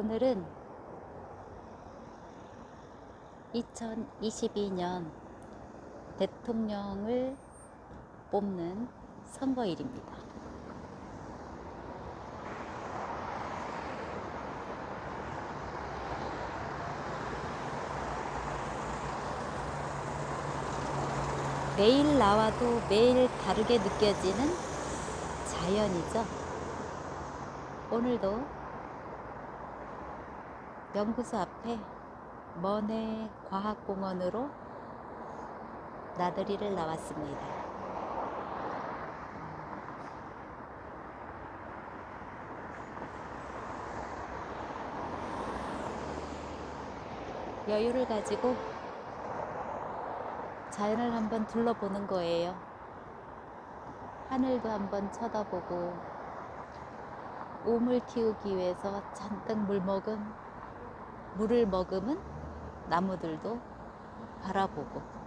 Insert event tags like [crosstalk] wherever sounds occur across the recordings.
오늘은 2022년 대통령을 뽑는 선거일입니다. 매일 나와도 매일 다르게 느껴지는 자연이죠. 오늘도 연구소 앞에 먼해 과학공원으로 나들이를 나왔습니다. 여유를 가지고 자연을 한번 둘러보는 거예요. 하늘도 한번 쳐다보고 우물 키우기 위해서 잔뜩 물 먹은 물을 머금은 나무들도 바라보고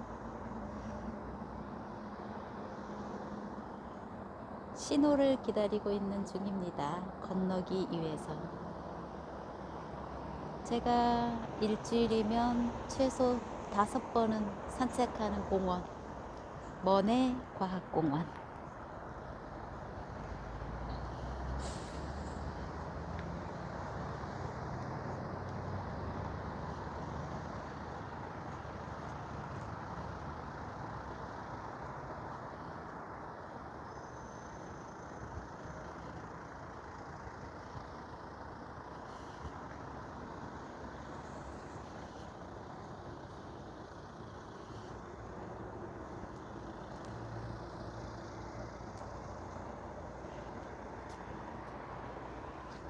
신호를 기다리고 있는 중입니다. 건너기 위해서. 제가 일주일이면 최소 다섯 번은 산책하는 공원, 먼해 과학공원.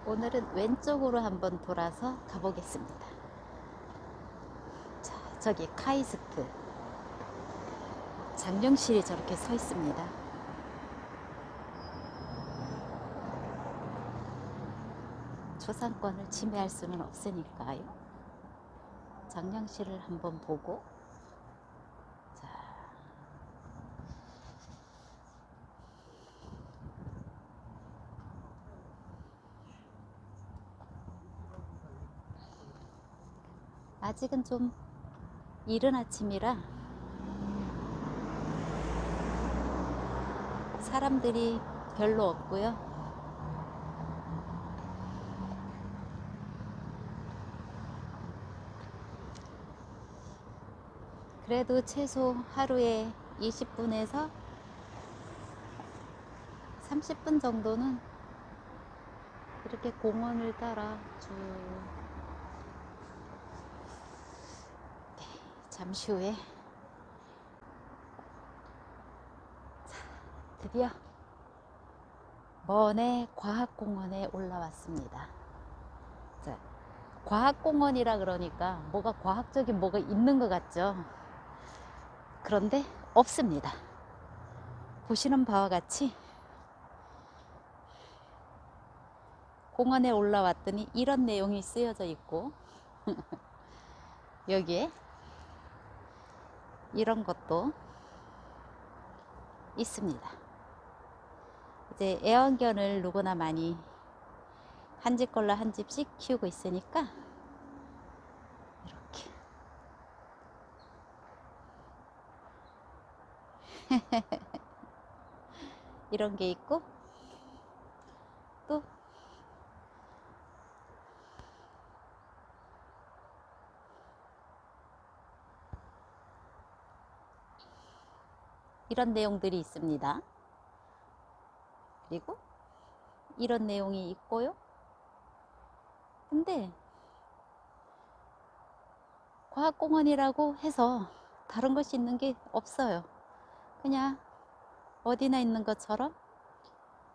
오늘은 왼쪽으로 한번 돌아서 가보겠습니다. 자, 저기 카이스트. 장령실이 저렇게 서 있습니다. 초상권을 침해할 수는 없으니까요. 장령실을 한번 보고 자, 아직은 좀 이른 아침이라 사람들이 별로 없고요. 그래도 최소 하루에 20분에서 30분 정도는 이렇게 공원을 따라 쭉 잠시 후에 자, 드디어 먼해 과학공원에 올라왔습니다. 자, 과학공원이라 그러니까 뭐가 과학적인 뭐가 있는 것 같죠? 그런데 없습니다. 보시는 바와 같이 공원에 올라왔더니 이런 내용이 쓰여져 있고 [laughs] 여기에 이런 것도 있습니다. 이제 애완견을 누구나 많이 한 집 걸로 한 집씩 키우고 있으니까 이렇게 [laughs] 이런 게 있고 또 이런 내용들이 있습니다. 그리고 이런 내용이 있고요. 근데 과학공원이라고 해서 다른 것이 있는 게 없어요. 그냥 어디나 있는 것처럼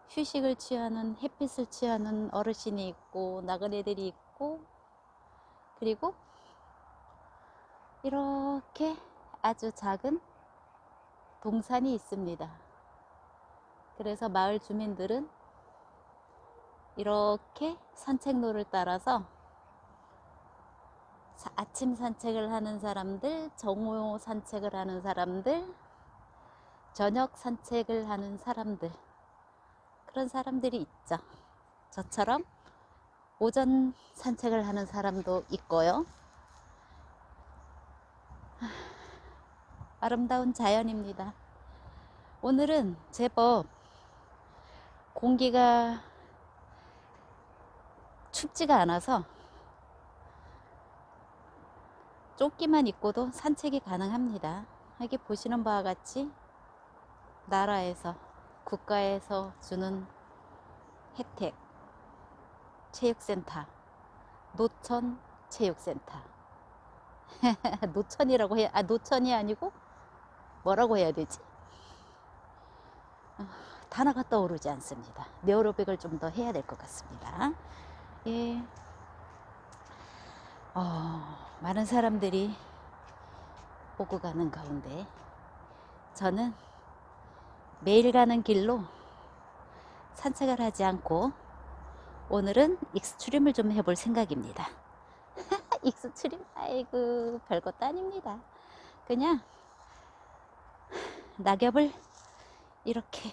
휴식을 취하는 햇빛을 취하는 어르신이 있고 나그네들이 있고 그리고 이렇게 아주 작은 동산이 있습니다. 그래서 마을 주민들은 이렇게 산책로를 따라서 사- 아침 산책을 하는 사람들, 정오 산책을 하는 사람들, 저녁 산책을 하는 사람들, 그런 사람들이 있죠. 저처럼 오전 산책을 하는 사람도 있고요. 하, 아름다운 자연입니다. 오늘은 제법 공기가 춥지가 않아서 조끼만 입고도 산책이 가능합니다. 여기 보시는 바와 같이 나라에서 국가에서 주는 혜택 체육센터 노천 체육센터 [laughs] 노천이라고 해야 아 노천이 아니고 뭐라고 해야 되지? 어, 단어가 떠오르지 않습니다. 네오로백을 좀 더 해야 될 것 같습니다. 예. 어, 많은 사람들이 오고 가는 가운데 저는 매일 가는 길로 산책을 하지 않고 오늘은 익스트림을 좀 해볼 생각입니다. [laughs] 익스트림? 아이고 별것도 아닙니다. 그냥 낙엽을 이렇게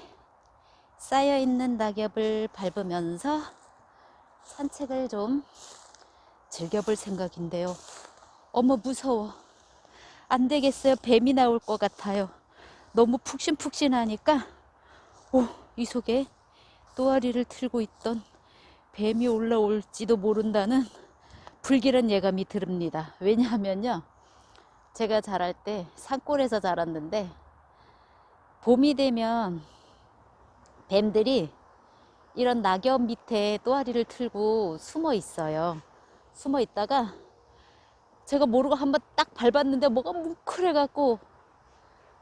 쌓여 있는 낙엽을 밟으면서 산책을 좀 즐겨볼 생각인데요. 어머 무서워. 안 되겠어요. 뱀이 나올 것 같아요. 너무 푹신푹신하니까 오, 이 속에 또아리를 틀고 있던 뱀이 올라올지도 모른다는 불길한 예감이 듭니다. 왜냐하면요. 제가 자랄 때 산골에서 자랐는데 봄이 되면 뱀들이 이런 낙엽 밑에 또아리를 틀고 숨어 있어요. 숨어 있다가 제가 모르고 한번 딱 밟았는데 뭐가 뭉클해갖고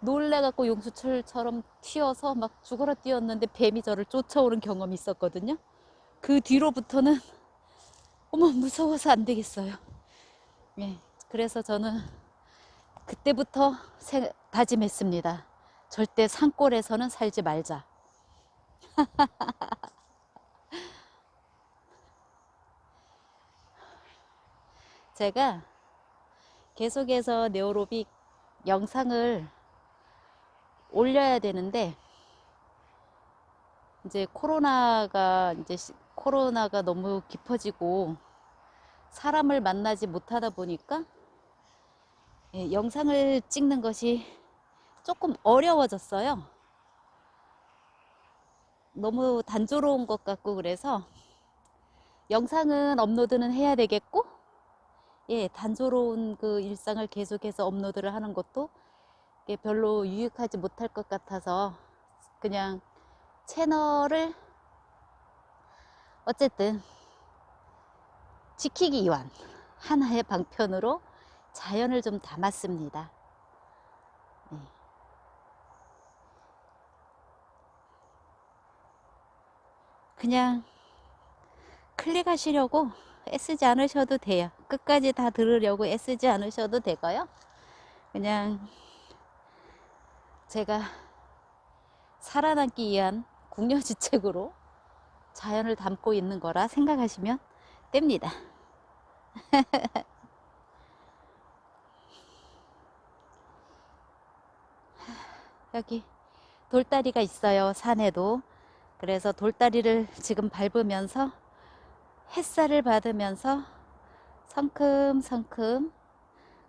놀래갖고 용수철처럼 튀어서 막 죽어라 뛰었는데 뱀이 저를 쫓아오는 경험이 있었거든요. 그 뒤로부터는 어머 무서워서 안 되겠어요. 예, 그래서 저는 그때부터 세, 다짐했습니다. 절대 산골에서는 살지 말자. [laughs] 제가 계속해서 네오로빅 영상을 올려야 되는데 이제 코로나가 이제 시- 코로나가 너무 깊어지고 사람을 만나지 못하다 보니까 예, 영상을 찍는 것이 조금 어려워졌어요. 너무 단조로운 것 같고 그래서 영상은 업로드는 해야 되겠고 예, 단조로운 그 일상을 계속해서 업로드를 하는 것도 별로 유익하지 못할 것 같아서 그냥 채널을 어쨌든 지키기 위한 하나의 방편으로 자연을 좀 담았습니다. 네. 그냥 클릭하시려고 애쓰지 않으셔도 돼요. 끝까지 다 들으려고 애쓰지 않으셔도 되고요. 그냥 제가 살아남기 위한 궁여지책으로 자연을 담고 있는 거라 생각하시면 됩니다. [laughs] 여기 돌다리가 있어요. 산에도. 그래서 돌다리를 지금 밟으면서 햇살을 받으면서 성큼성큼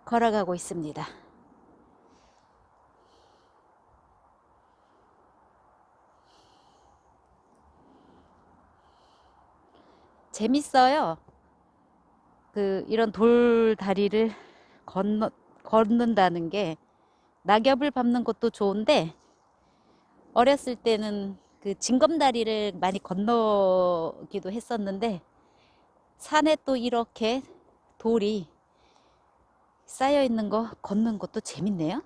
걸어가고 있습니다. 재밌어요. 그 이런 돌다리를 건너 걷는다는 게 낙엽을 밟는 것도 좋은데 어렸을 때는 그 징검다리를 많이 건너기도 했었는데 산에 또 이렇게 돌이 쌓여 있는 거 걷는 것도 재밌네요.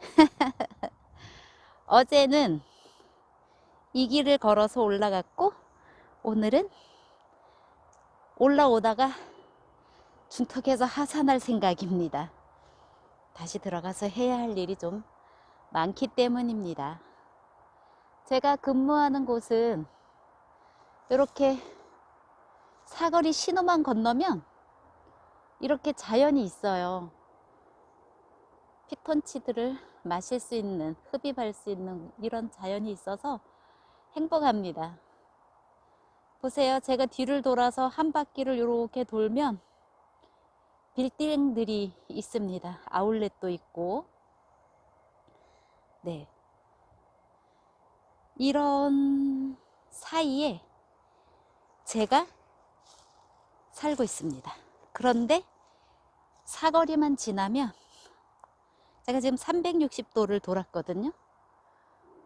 [laughs] 어제는 이 길을 걸어서 올라갔고 오늘은 올라오다가 중턱에서 하산할 생각입니다. 다시 들어가서 해야 할 일이 좀 많기 때문입니다. 제가 근무하는 곳은 이렇게 사거리 신호만 건너면 이렇게 자연이 있어요. 피톤치드를 마실 수 있는, 흡입할 수 있는 이런 자연이 있어서 행복합니다. 보세요. 제가 뒤를 돌아서 한 바퀴를 이렇게 돌면 빌딩들이 있습니다. 아울렛도 있고. 네. 이런 사이에 제가 살고 있습니다. 그런데 사거리만 지나면 제가 지금 360도를 돌았거든요.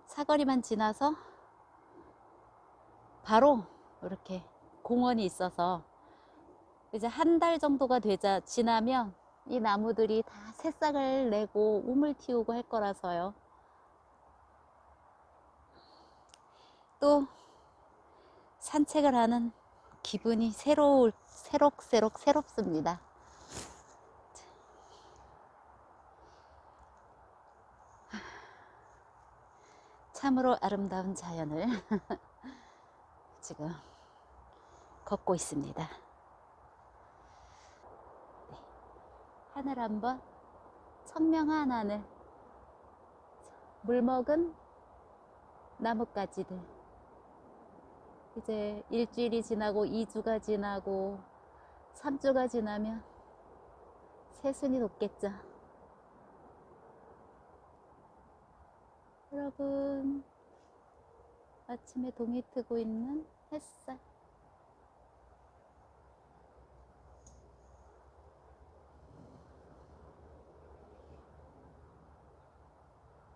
사거리만 지나서 바로 이렇게 공원이 있어서 이제 한 달 정도가 되자 지나면 이 나무들이 다 새싹을 내고 우물 틔우고 할 거라서요. 또 산책을 하는 기분이 새로울 새록새록 새롭습니다. 참으로 아름다운 자연을 [laughs] 지금 걷고 있습니다. 네. 하늘 한번 청명한 하늘 물 먹은 나뭇가지들 이제 일주일이 지나고 2주가 지나고 3주가 지나면 새순이 높겠죠. 여러분, 아침에 동이 트고 있는 햇살.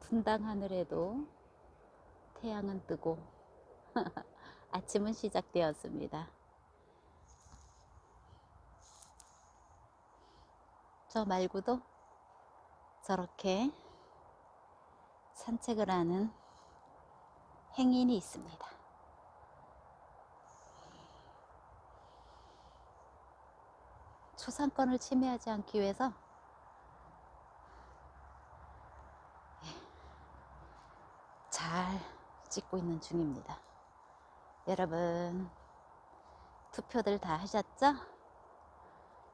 분당 하늘에도 태양은 뜨고 [laughs] 아침은 시작되었습니다. 저 말고도 저렇게 산책을 하는 행인이 있습니다. 초상권을 침해하지 않기 위해서 예, 잘 찍고 있는 중입니다. 여러분, 투표들 다 하셨죠?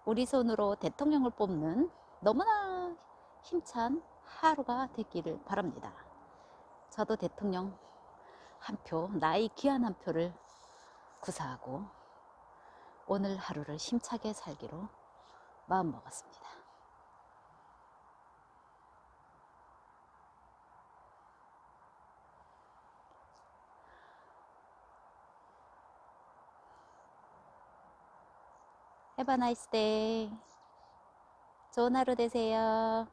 우리 손으로 대통령을 뽑는 너무나 힘찬 하루가 되기를 바랍니다. 저도 대통령 한 표, 나의 귀한 한 표를 구사하고 오늘 하루를 힘차게 살기로 마음먹었습니다. Day. 좋은 하루 되세요.